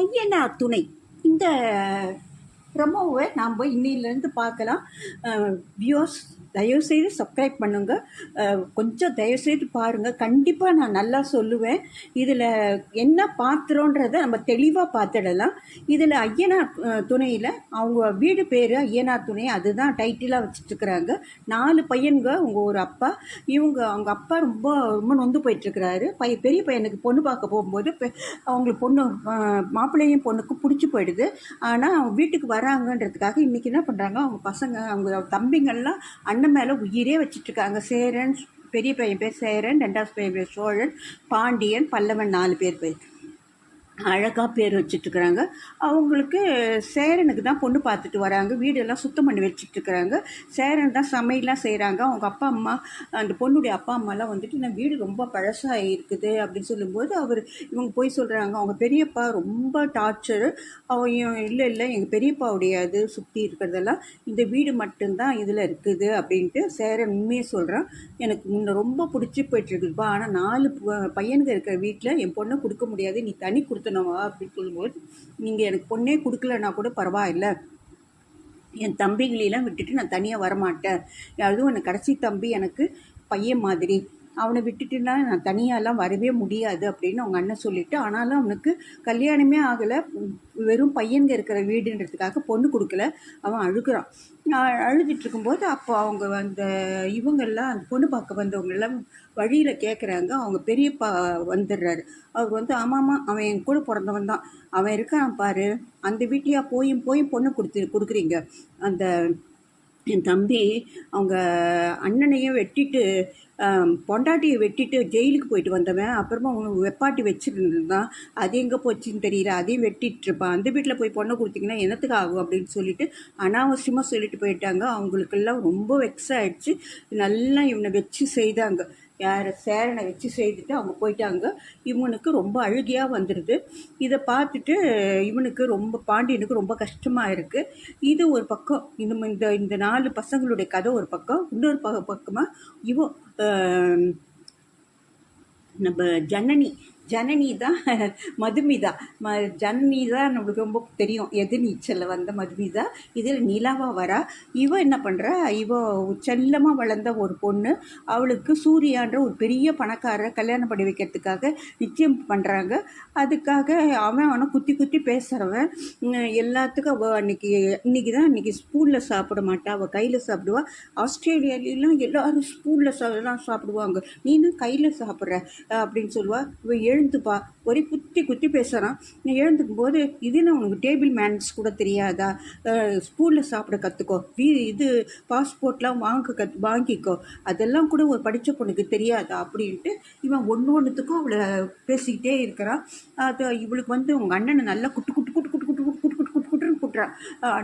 ஐயனார் துணை. இந்த ப்ரமோவை நாம் இன்னிலேருந்து பார்க்கலாம். வியூஸ் தயவுசெய்து சப்ஸ்கிரைப் பண்ணுங்கள் கொஞ்சம் தயவுசெய்து பாருங்கள் கண்டிப்பாக நான் நல்லா சொல்லுவேன். இதில் என்ன பாத்திரன்றத நம்ம தெளிவாக பார்த்துடலாம் இதில் ஐயனார் துணையில் அவங்க வீடு பேர் ஐயனார் துணை. அதுதான் டைட்டிலாக வச்சுட்டுருக்குறாங்க. நாலு பையன்க உங்கள் ஒரு அப்பா. இவங்க அவங்க அப்பா ரொம்ப ரொம்ப நொந்து போயிட்டுருக்கிறாரு. பைய பெரிய பையனுக்கு பொண்ணு பார்க்க போகும்போது அவங்களுக்கு பொண்ணு மாப்பிள்ளையும் பொண்ணுக்கும் பிடிச்சி போயிடுது. ஆனால் அவங்க வீட்டுக்கு வராங்கன்றதுக்காக இன்றைக்கி என்ன பண்ணுறாங்க அவங்க பசங்க அவங்க தம்பிங்கள்லாம் அண்ணன் மேலே உயிரே வச்சிட்ருக்காங்க. சேரன் பெரிய பையன் பேர் சேரன் ரெண்டாவது பையன் பேர் சோழன் பாண்டியன் பல்லவன் நாலு பேர் பேர். அழகாக பேர் வச்சிட்ருக்குறாங்க அவங்களுக்கு சேரனுக்கு தான் பொண்ணு பார்த்துட்டு வராங்க. வீடெல்லாம் சுத்தம் பண்ணி வச்சிட்ருக்குறாங்க சேரன் தான் சமையல்லாம் செய்கிறாங்க அவங்க அப்பா அம்மா அந்த பொண்ணுடைய அப்பா அம்மாலாம் வந்துட்டு நான் வீடு ரொம்ப பழசாக இருக்குது அப்படின்னு சொல்லும்போது அவர் இவங்க போய் சொல்கிறாங்க அவங்க பெரியப்பா ரொம்ப டார்ச்சர் அவன் இல்லை இல்லை எங்கள் பெரியப்பாவுடைய அது சுற்றி இருக்கிறதெல்லாம் இந்த வீடு மட்டும்தான் இதில் இருக்குது அப்படின்ட்டு சேரன் உண்மையை சொல்கிறான் எனக்கு முன்ன ரொம்ப பிடிச்சி போயிட்டுருக்குப்பா. ஆனால் நாலு ப- இருக்கிற வீட்டில் என் பொண்ணை கொடுக்க முடியாது. நீ தனி கொடுத்த கொடுத்தனவா அப்படின்னு சொல்லும்போது நீங்கள் எனக்கு பொண்ணே கொடுக்கலன்னா கூட பரவாயில்ல. என் தம்பிகளெல்லாம் விட்டுட்டு நான் தனியாக வரமாட்டேன். அதுவும் எனக்கு கடைசி தம்பி எனக்கு பையன் மாதிரி. அவனை விட்டுட்டுனா நான் தனியாலாம் வரவே முடியாது அப்படின்னு அவங்க அண்ணன் சொல்லிவிட்டு ஆனாலும் அவனுக்கு கல்யாணமே ஆகலை. வெறும் பையன்க இருக்கிற வீடுன்றதுக்காக பொண்ணு கொடுக்கல. அவன் அழுகுறான். அழுதுட்டு இருக்கும்போது அப்போ அவங்க அந்த இவங்கெல்லாம் அந்த பொண்ணு பார்க்க வந்தவங்கெல்லாம் வழியில் கேட்குறாங்க அவங்க பெரியப்பா வந்துடுறாரு. அவர் வந்து ஆமாம்மா அவன் என் கூட பிறந்தவன் தான். அவன் இருக்கான் பாரு. அந்த வீட்லையா போயும் போயும் பொண்ணு கொடுத்து கொடுக்குறீங்க. அந்த என் தம்பி அவங்க அண்ணனையும் வெட்டிட்டு பொண்டாட்டியை வெட்டிட்டு ஜெயிலுக்கு போயிட்டு வந்தவன். அப்புறமா அவனுக்கு வெப்பாட்டி வச்சுருந்தான். அது எங்கே போச்சுன்னு தெரியல. அதையும் வெட்டிட்டு இருப்பான். அந்த வீட்டில் போய் பொண்ணை கொடுத்தீங்கன்னா என்னத்துக்கு ஆகும் அப்படின்னு சொல்லிட்டு அனாவசியமாக சொல்லிட்டு போயிட்டாங்க. அவங்களுக்கெல்லாம் ரொம்ப வெக்ஸ் ஆகிடுச்சு நல்லா இவனை வச்சு செய்தாங்க. யார் சேரனை வச்சு செய்துட்டு அவங்க போயிட்டாங்க. இவனுக்கு ரொம்ப அழுகியாக வந்துடுது இதை பார்த்துட்டு இவனுக்கு ரொம்ப பாண்டியனுக்கு ரொம்ப கஷ்டமாக இருக்குது இது ஒரு பக்கம் இந்த இந்த இந்த நாலு பசங்களுடைய கதை ஒரு பக்கம். இன்னொரு ப பக்கமாக இவன் நம்ம ஜனனி ஜனனி தான் மதுமிதா. ம ஜனனி தான் நம்மளுக்கு ரொம்ப தெரியும். எது நீச்சலில் வந்த மதுமிதா? இதில் நிலாவா வரா. இவ என்ன பண்ணுறா இவ செல்லமாக வளர்ந்த ஒரு பொண்ணு. அவளுக்கு சூர்யான்ற ஒரு பெரிய பணக்காரரை கல்யாணம் பண்ணி வைக்கிறதுக்காக நிச்சயம் பண்ணுறாங்க அதுக்காக அவன் அவனை குத்தி குத்தி பேசுகிறவன் எல்லாத்துக்கும் அவள் அன்னைக்கு இன்னைக்கு தான் இன்றைக்கி ஸ்பூனில் சாப்பிட மாட்டா. அவள் கையில் சாப்பிடுவா. ஆஸ்திரேலியாலாம் எல்லோரும் ஸ்பூனில் தான் சாப்பிடுவாங்க. நீனும் கையில் சாப்பிட்ற? அப்படின்னு சொல்லுவாள் இவன் எழுந்துப்பா. ஒரே குத்தி குத்தி பேசுகிறான் நீ எழுந்துக்கும் போது இதுன்னு உனக்கு டேபிள் மேனஸ் கூட தெரியாதா? ஸ்கூலில் சாப்பிட கற்றுக்கோ வீ இது பாஸ்போர்ட்லாம் வாங்க கத் வாங்கிக்கோ. அதெல்லாம் கூட ஒரு படித்த பொண்ணுக்கு தெரியாதா? அப்படின்ட்டு இவன் ஒன்று ஒன்றுத்துக்கும் அவளை பேசிக்கிட்டே இருக்கிறான். அது இவளுக்கு வந்து உங்கள் அண்ணனை நல்லா குட்டு குட்டு குட்டு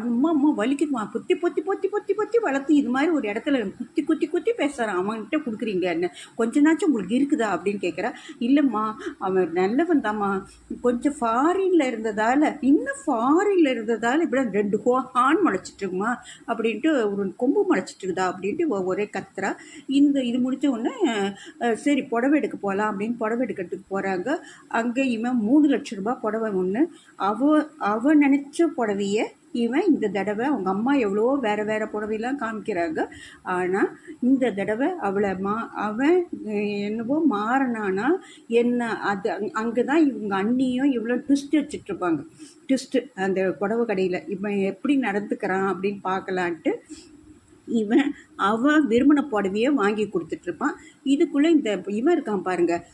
அம்மா அம்மா வலிக்குதுமா பொத்தி பொத்தி பொத்தி பொத்தி பொத்தி வளர்த்து இது மாதிரி ஒரு இடத்துல குத்தி குத்தி குத்தி பேசுகிறான் அவன்கிட்ட கொடுக்குறீங்க என்ன? கொஞ்ச நாச்சும் உங்களுக்கு இருக்குதா அப்படின்னு கேட்குறா இல்லைம்மா அவன் நல்லவன் தாம்மா. கொஞ்சம் ஃபாரினில் இருந்ததால் இன்னும் ஃபாரினில் இருந்ததால் இப்படி ரெண்டு ஹோ ஹான் முளைச்சிட்ருக்குமா அப்படின்ட்டு ஒரு கொம்பு முளைச்சிட்டு இருக்குதா அப்படின்ட்டு ஒரே கத்துறா. இந்த இது முடித்த உடனே சரி புடவை எடுக்க போகலாம் அப்படின்னு புடவை எடுக்கிறதுக்கு போகிறாங்க அங்கே இவன் மூணு லட்ச ரூபாய் புடவை ஒன்று அவ அவ நினச்ச புடவையை இவன் இந்த தடவை அவங்க அம்மா எவ்வளோ வேறு வேறு புடவைலாம் காமிக்கிறாங்க. ஆனால் இந்த தடவை அவளை மா அவன் என்னவோ மாறினானா என்ன அது அங்கே தான் இவங்க அண்ணியும் இவ்வளோ ட்விஸ்ட் வச்சுட்ருப்பாங்க. ட்விஸ்ட்டு அந்த புடவை கடையில். இவன் எப்படி நடந்துக்கிறான் அப்படின்னு பார்க்கலான்ட்டு இவன் அவன் விரும்பின புடவையே வாங்கி கொடுத்துட்ருப்பான். இதுக்குள்ளே இந்த இவன் இருக்கான் பாருங்கள்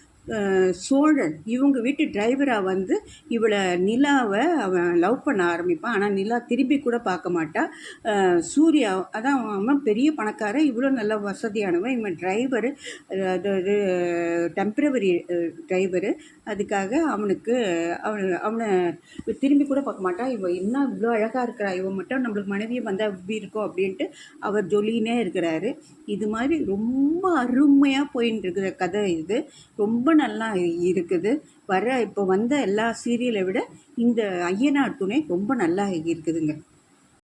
சோழன் இவங்க வீட்டு டிரைவராக வந்து இவளை நிலாவை அவன் லவ் பண்ண ஆரம்பிப்பான். ஆனால் நிலா திரும்பி கூட பார்க்க மாட்டா. சூர்யா அதான் அவன் பெரிய பணக்காரன் இவ்வளோ நல்ல வசதியானவன். இவன் டிரைவரு அதாவது டெம்பரவரி டிரைவரு அதுக்காக அவனுக்கு அவன் அவனை திரும்பி கூட பார்க்க மாட்டான் இவன் என்ன இவ்வளோ அழகாக இருக்கிறா. இவன் மட்டும் நம்மளுக்கு மனைவியை வந்தால் எப்படி இருக்கும் அப்படின்ட்டு அவர் ஜொலினே இருக்கிறாரு. இது மாதிரி ரொம்ப அருமையாக போயின்னு இருக்கிற கதை இது. ரொம்ப ரொம்ப நல்லா இருக்குது. வர இப்போ வந்த எல்லா சீரியலை விட இந்த ஐயனார் துணை ரொம்ப நல்லா இருக்குதுங்க.